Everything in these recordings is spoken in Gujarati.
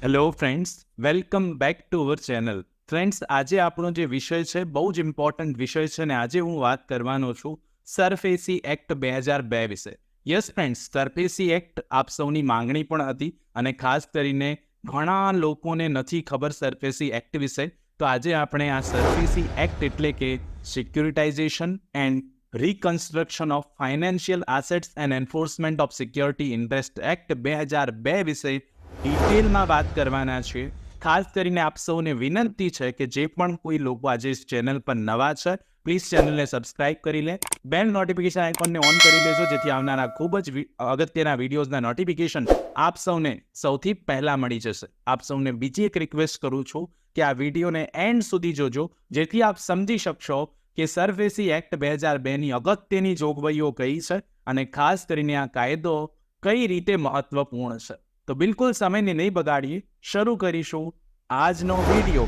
Hello friends welcome back to our channel friends આજે આપણો જે વિષય છે, બહુ જ ઇમ્પોર્ટન્ટ વિષય છે અને આજે હું વાત કરવાનો છું સરફેસી એક્ટ બે હજાર બે વિશે. યસ ફ્રેન્ડ્સ સરફેસી એક્ટ આપ સૌની માંગણી પણ હતી અને ખાસ કરીને ઘણા લોકોને નથી ખબર સરફેસી એક્ટ વિશે. તો આજે આપણે આ સરફેસી એક્ટ એટલે કે securitization and reconstruction of financial assets and enforcement of security interest act બે હજાર બે વિશે ડિટેલમાં વાત કરવાના છે. ખાસ કરીને આપ સૌને વિનંતી છે કે જે પણ કોઈ લોકો આજે ચેનલ પર નવા છે, પ્લીઝ ચેનલને સબસ્ક્રાઇબ કરી લે. બેલ નોટિફિકેશન આઇકોનને ઓન કરી લેજો જેથી આવનારા ખૂબ જ અગત્યના વિડીયોઝના નોટિફિકેશન આપ સૌને સૌથી પહેલાં મળી જશે. આપ સૌને બીજી એક રિક્વેસ્ટ કરું છું કે આ વિડીયોને એન્ડ સુધી જોજો, જેથી આપ સમજી શકશો કે સરફેસી એક્ટ બે હજાર બેની અગત્યની જોગવાઈઓ કઈ છે અને ખાસ કરીને આ કાયદો કઈ રીતે મહત્વપૂર્ણ છે. તો બિલકુલ સમયને નહીં બગાડીએ શરૂ કરીશું આજનો વીડિયો.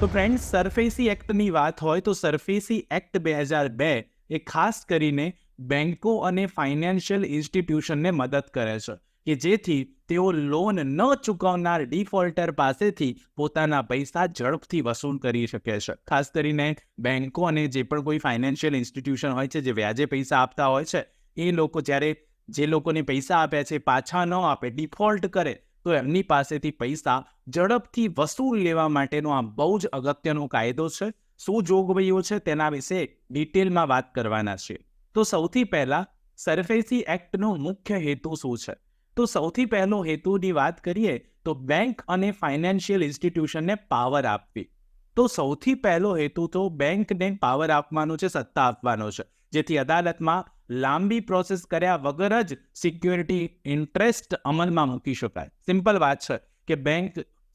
તો ફ્રેન્ડ સરફેસી એક્ટની વાત હોય તો સરફેસી એક્ટ બે હજાર બે એ ખાસ કરીને બેન્કો અને ફાઇનાન્શિયલ ઇન્સ્ટિટ્યુશનને મદદ કરે છે. કે જેથી તેઓ લોન ન ચૂકવનાર ડિફોલ્ટર પાસેથી પોતાના પૈસા ઝડપથી વસૂલ કરી શકે છે. ખાસ કરીને બેન્કો અને જે પણ કોઈ ફાઇનાન્શિયલ ઇન્સ્ટિટ્યુશન હોય છે, જે વ્યાજે પૈસા આપતા હોય છે, એ લોકો જ્યારે જે લોકોને પૈસા આપ્યા છે, પાછા ન આપે ડિફોલ્ટ કરે, તો એમની પાસેથી પૈસા ઝડપથી વસૂલ લેવા માટેનો આ બહુ જ અગત્યનો કાયદો છે. શું જોગવાઈઓ છે, તેના વિશે ડિટેલમાં વાત કરવાના છે. તો સૌથી પહેલા સરફેસી એક્ટનો મુખ્ય હેતુ શું છે? તો સૌથી પહેલો હેતુની વાત કરીએ તો બેંક અને ફાઇનાન્શિયલ ઇન્સ્ટિટ્યુશનને પાવર આપવી. તો સૌથી પહેલો હેતુ તો બેંકને પાવર આપવાનો છે, સત્તા આપવાનો છે. જેથી અદાલતમાં લાંબી પ્રોસેસ કર્યા વગર જ સિક્યુરિટી ઇન્ટરેસ્ટ અમલમાં મૂકી શકાય. સિમ્પલ વાત છે કે બેંક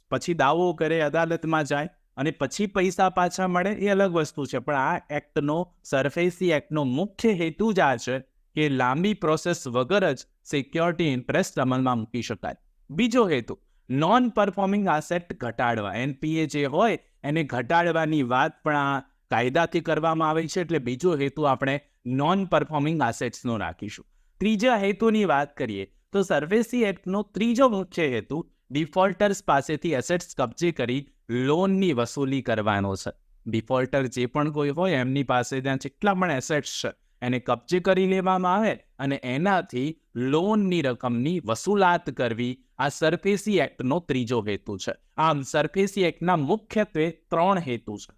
પછી દાવો કરે, અદાલતમાં જાય અને પછી પૈસા પાછા મળે એ અલગ વસ્તુ છે. પણ આ એક્ટનો, સરફેસી એક્ટનો મુખ્ય હેતુ જ આ છે કે લાંબી પ્રોસેસ વગર જ સિક્યોરિટી ઇન્ટરેસ્ટ અમલમાં મૂકી શકાય. બીજો હેતુ નોન પરફોર્મિંગ આસેટ ઘટાડવા એનપીએ જે હોય, એને ઘટાડવાની વાત પણ આ કાયદાથી કરવામાં આવે છે, એટલે બીજો હેતુ આપણે નોન પરફોર્મિંગ આસેટ્સનો રાખીશું. ત્રીજા હેતુની વાત કરીએ, તો સર્વેસી એક્ટનો ત્રીજો મુખ્ય હેતુ ડિફોલ્ટર્સ પાસેથી એસેટ્સ કબજે કરી લોનની વસૂલી કરવાનો છે. ડિફોલ્ટર જે પણ કોઈ હોય, એમની પાસે ત્યાં જેટલા પણ એસેટ્સ છે એને કબજે કરી લેવામાં આવે અને એનાથી લોનની રકમની વસૂલાત કરવી આ સરફેસી એક્ટનો ત્રીજો હેતુ છે. આમ સરફેસી એક્ટના મુખ્યત્વે ત્રણ હેતુ છે.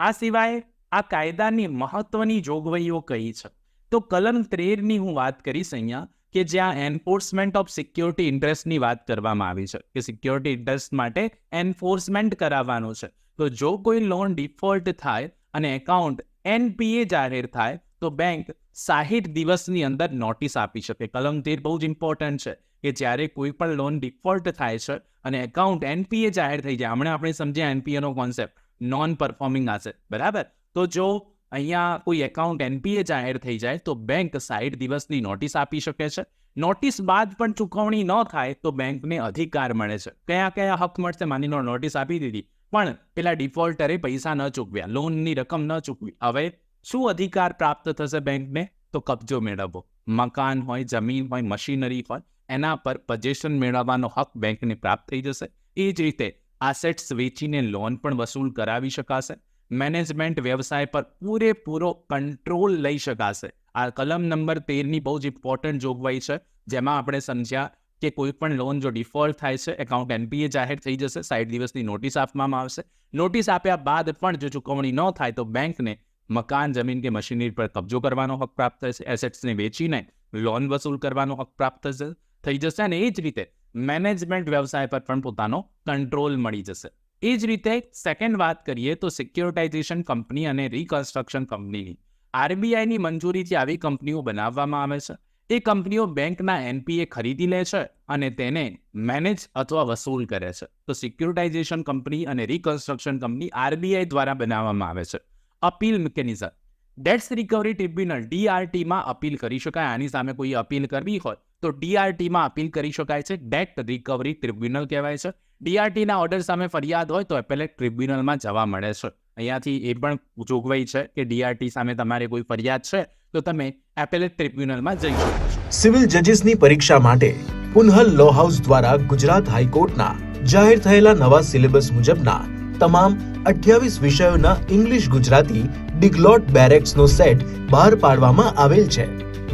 આ સિવાય આ કાયદાની મહત્વની જોગવાઈઓ કઈ છે? તો કલમ તેરની હું વાત કરીશ અહીંયા કે જ્યાં એન્ફોર્સમેન્ટ ઓફ સિક્યોરિટી ઇન્ટરેસ્ટની વાત કરવામાં આવી છે. કે સિક્યોરિટી ઇન્ટરેસ્ટ માટે એન્ફોર્સમેન્ટ કરાવવાનું છે. તો જો કોઈ લોન ડિફોલ્ટ થાય અને એકાઉન્ટ એનપીએ જાહેર થાય તો બેંક સાહીઠ દિવસની અંદર નોટિસ આપી શકે. કલમ તેર બહુ જ ઇમ્પોર્ટન્ટ છે કે જ્યારે કોઈ પણ લોન ડિફોલ્ટ થાય છે અને એકાઉન્ટ એનપીએ જાહેર થઈ જાય, હમણાં આપણે સમજ્યા એનપીએનો કોન્સેપ્ટ નોન પરફોર્મિંગ આસે બરાબર? તો જો અહીંયા કોઈ એકાઉન્ટ એનપીએ જાહેર થઈ જાય, તો બેંક સાહીઠ દિવસની નોટિસ આપી શકે છે. નોટિસ બાદ પણ ચૂકવણી ન થાય, તો બેંકને અધિકાર મળે છે. કયા કયા હક મળશે? માની લો નોટિસ આપી દીધી. પણ પેલા ડિફોલ્ટરે પૈસા ન ચૂકવ્યા લોનની રકમ ન ચૂકવી. હવે શું અધિકાર પ્રાપ્ત થશે બેંકને તો કબજો મેળવવો. મકાન હોય, જમીન હોય મશીનરી હોય, એના પર પજેશન મેળવવાનો હક બેંકને પ્રાપ્ત થઈ જશે. એ જ રીતે આસેટ્સ વેચીને લોન પણ વસૂલ કરાવી શકાશે. મેનેજમેન્ટ વ્યવસાય પર પૂરેપૂરો કંટ્રોલ લઈ શકાશે. આ કલમ નંબર તેરની બહુ જ ઇમ્પોર્ટન્ટ જોગવાઈ છે. જેમાં આપણે સમજ્યા કે કોઈ પણ લોન જો ડિફોલ્ટ થાય છે એકાઉન્ટ એનપીએ જાહેર થઈ જશે, સાઠ દિવસની નોટિસ આપવામાં આવશે. નોટિસ આપ્યા બાદ પણ જો ચૂકવણી ન થાય તો બેંકને મકાન, જમીન કે મશીનરી પર કબજો કરવાનો હક પ્રાપ્ત થશે એસેટ્સને વેચીને લોન વસૂલ કરવાનો હક પ્રાપ્ત થશે, થઈ જશે અને એ જ રીતે મેનેજમેન્ટ વ્યવસાય પર પણ પોતાનો કંટ્રોલ મળી જશે. એ જ રીતે સેકન્ડ વાત કરીએ તો સિક્યોરિટાઇઝેશન કંપની અને રિકન્સ્ટ્રક્શન કંપનીની આરબીઆઈની મંજૂરીથી આવી કંપનીઓ બનાવવામાં આવે છે. એ કંપનીઓ બેંકના એનપીએ ખરીદી લે છે અને તેને મેનેજ અથવા વસૂલ કરે છે. તો સિક્યુરિટાઇઝેશન કંપની અને રિકન્સ્ટ્રક્શન કંપની આરબીઆઈ દ્વારા બનાવવામાં આવે છે. Appeal mechanism. Debts recovery tribunal ડીઆરટીમાં appeal કરી શકાય. આની સામે કોઈ અપીલ કરવી હોય તો ડીઆરટીમાં અપીલ કરી શકાય છે. ડેટ રિકવરી ટ્રિબ્યુનલ કહેવાય છે. ડીઆરટીના ઓર્ડર સામે ફરિયાદ હોય તો એપેલેટ ટ્રિબ્યુનલમાં જવા મળે છે. અહીંયાથી એ પણ જોગવાઈ છે કે ડીઆરટી સામે તમારે કોઈ ફરિયાદ છે તો તમે એપેલેટ ટ્રિબ્યુનલમાં જઈ શકો છો. સિવિલ જજીસની પરીક્ષા માટે પુનહલ લો હાઉસ દ્વારા ગુજરાત હાઈકોર્ટના જાહેર થયેલા નવા સિલેબસ મુજબના તમામ અઠ્યાવીસ વિષયોના ઇંગ્લિશ ગુજરાતી ડિગ્લોટ બેરેક્સનો સેટ બહાર પાડવામાં આવેલ છે,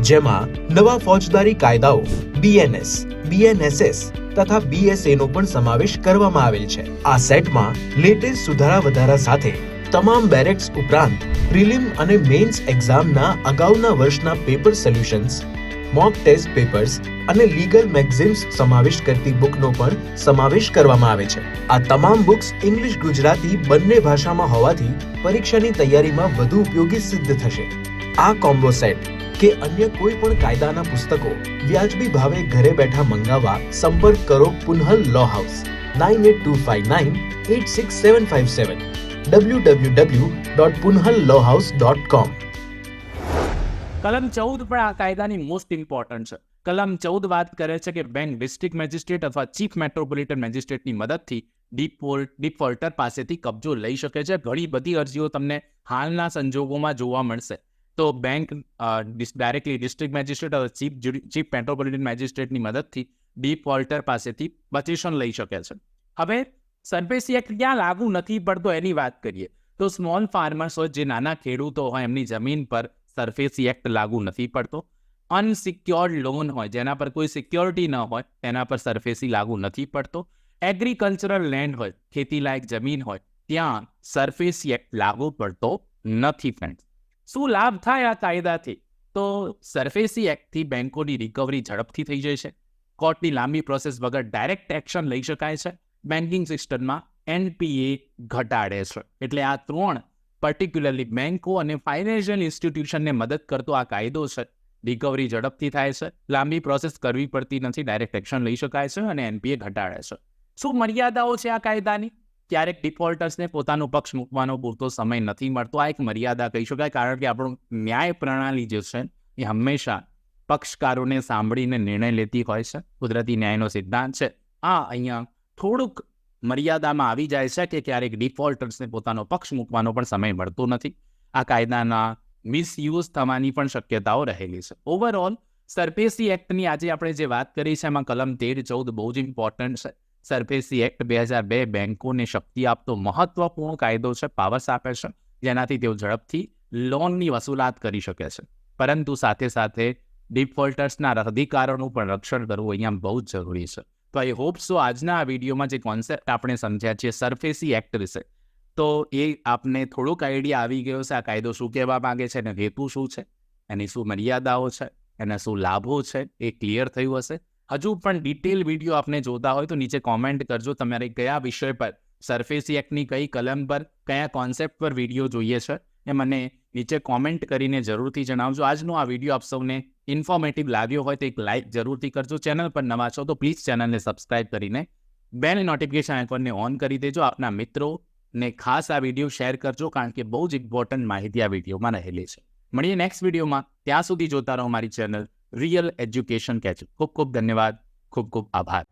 જેમાં નવા ફોજદારી કાયદાઓ બીએનએસ બીએનએસએસ તથા બીએસએ નો પણ સમાવેશ કરવામાં આવેલ છે. આ સેટમાં લેટેસ્ટ સુધારા વધારા સાથે તમામ બેરેક્સ ઉપરાંત પ્રિલિમ અને મેન્સ એક્ઝામના અગાઉના વર્ષના paper solutions mock test papers અને લીગલ મેગઝિન્સ સમાવેશ કરતી બુકનો પણ સમાવેશ કરવામાં આવે છે. આ તમામ બુક્સ ઇંગ્લિશ ગુજરાતી બંને ભાષામાં હોવાથી પરીક્ષાની તૈયારીમાં વધુ ઉપયોગી સિદ્ધ થશે. આ કોમ્બો સેટ કે અન્ય કોઈ પણ કાયદાના પુસ્તકો વ્યાજબી ભાવે ઘરે બેઠા મંગાવવા સંપર્ક કરો Punhal law house nine eight two five nine eight six seven five seven W W W dot Punhal law house dot com કલમ ચૌદ પણ આ કાયદાની મોસ્ટ ઇમ્પોર્ટન્ટ છે. કલમ ચૌદ વાત કરે છે કે બેંક ડિસ્ટ્રિક્ટ મેજિસ્ટ્રેટ અથવા ચીફ મેટ્રોપોલિટન મેજિસ્ટ્રેટની મદદથી ડિફોલ્ટ ડિફોલ્ટર પાસેથી કબજો લઈ શકે છે. ઘણી બધી અરજીઓ તમને હાલના સંજોગોમાં જોવા મળશે. તો બેંક ડાયરેક્ટલી ડિસ્ટ્રિક્ટ મેજિસ્ટ્રેટ અથવા ચીફ ચીફ મેટ્રોપોલિટન મેજિસ્ટ્રેટની મદદથી ડિફોલ્ટર પાસેથી પટિશન લઈ શકે છે. હવે સરફેસી એક્ટ ક્યાં લાગુ નથી પડતો એની વાત કરીએ. તો સ્મોલ ફાર્મર્સ હોય, જે નાના ખેડૂતો હોય, એમની જમીન પર સરફેસી એક્ટ લાગુ નથી પડતો. અનસિક્યોર્ડ લોન હોય, જેના પર કોઈ સિક્યોરિટી ન હોય, તેના પર સરફેસી લાગુ નથી પડતો. એગ્રીકલ્ચરલ લેન્ડ હોય, ખેતીલાયક જમીન હોય, ત્યાં સરફેસી એક્ટ લાગુ પડતો નથી ફ્રેન્ડ શું લાભ થાય આ કાયદાથી? તો સરફેસી એક્ટથી બેંકોની રિકવરી ઝડપથી થઈ છે. કોર્ટની લાંબી પ્રોસેસ વગર ડાયરેક્ટ એક્શન લઈ શકાય છે. બેન્કિંગ સિસ્ટમમાં એનપીએ ઘટાડે છે. એટલે આ ત્રણ પર્ટિક્યુલરલી બેન્કો અને ફાઇનાન્શિયલ ઇન્સ્ટિટ્યુશનને મદદ કરતો આ કાયદો છે. રિકવરી ઝડપથી થાય છે. લાંબી પ્રોસેસ કરવી પડતી નથી. ડાયરેક્ટ એક્શન લઈ શકાય છે અને એનપીએ ઘટાડે છે. શું મર્યાદાઓ છે આ કાયદાની? ક્યારેક ડિફોલ્ટર્સને પોતાનો પક્ષ મૂકવાનો પૂરતો સમય નથી મળતો. આ એક મર્યાદા કહી શકાય કારણ કે આપણું ન્યાય પ્રણાલી જે છે એ હંમેશા પક્ષકારોને સાંભળીને નિર્ણય લેતી હોય છે. કુદરતી ન્યાયનો સિદ્ધાંત છે. આ અહીંયા થોડુંક મર્યાદામાં આવી જાય છે કે ક્યારેક ડિફોલ્ટર્સને પોતાનો પક્ષ મૂકવાનો પણ સમય મળતો નથી. આ કાયદાના મિસયુઝ થવાની પણ શક્યતાઓ રહેલી છે. ઓવરઓલ સરફેસી એક્ટની આજે આપણે જે વાત કરી છે, એમાં કલમ તેર, ચૌદ બહુ જ ઇમ્પોર્ટન્ટ છે. સરફેસી એક્ટ બે હજાર બે બેન્કોને શક્તિ આપતો મહત્વપૂર્ણ કાયદો છે પાવર્સ આપે છે, જેનાથી તેઓ ઝડપથી લોનની વસૂલાત કરી શકે છે. પરંતુ સાથે સાથે ડિફોલ્ટર્સના અધિકારોનું પણ રક્ષણ કરવું અહીંયા બહુ જ જરૂરી છે. તો આઈ હોપ સો આજના આ વિડીયોમાં જે કોન્સેપ્ટ આપણે સમજ્યા છીએ સરફેસી એક્ટ વિશે. તો એ આપને થોડોક આઈડિયા આવી ગયો છે, આ કાયદો શું કહેવા માગે છે અને હેતુ શું છે, એની શું મર્યાદાઓ છે, એના શું લાભો છે, એ ક્લિયર થયું હશે. હજુ પણ ડિટેલ વીડિયો આપને જોતા હોય તો નીચે કોમેન્ટ કરજો. તમારે કયા વિષય પર સરફેસી એક્ટની કઈ કલમ પર, કયા કોન્સેપ્ટ પર વીડિયો જોઈએ છે, એ મને નીચે કોમેન્ટ કરીને જરૂરથી જણાવજો. આજનો આ વીડિયો આપ સૌને ઇન્ફોર્મેટિવ લાગ્યો હોય તો એક લાઇક જરૂરથી કરજો. ચેનલ પર નવા છો તો પ્લીઝ ચેનલને સબસ્ક્રાઇબ કરીને બેલ નોટિફિકેશન આઇકોનને ઓન કરી દેજો. આપના મિત્રો ને ખાસ આ વીડિયો શેર કરજો કારણ કે બહુ જ ઇમ્પોર્ટન્ટ માહિતી આ વિડીયોમાં રહેલી છે. મળીએ નેક્સ્ટ વિડીયોમાં ત્યાં સુધી જોતા રહો મારી ચેનલ રિયલ એજ્યુકેશન કેચ ખૂબ ખૂબ ધન્યવાદ. ખૂબ ખૂબ આભાર.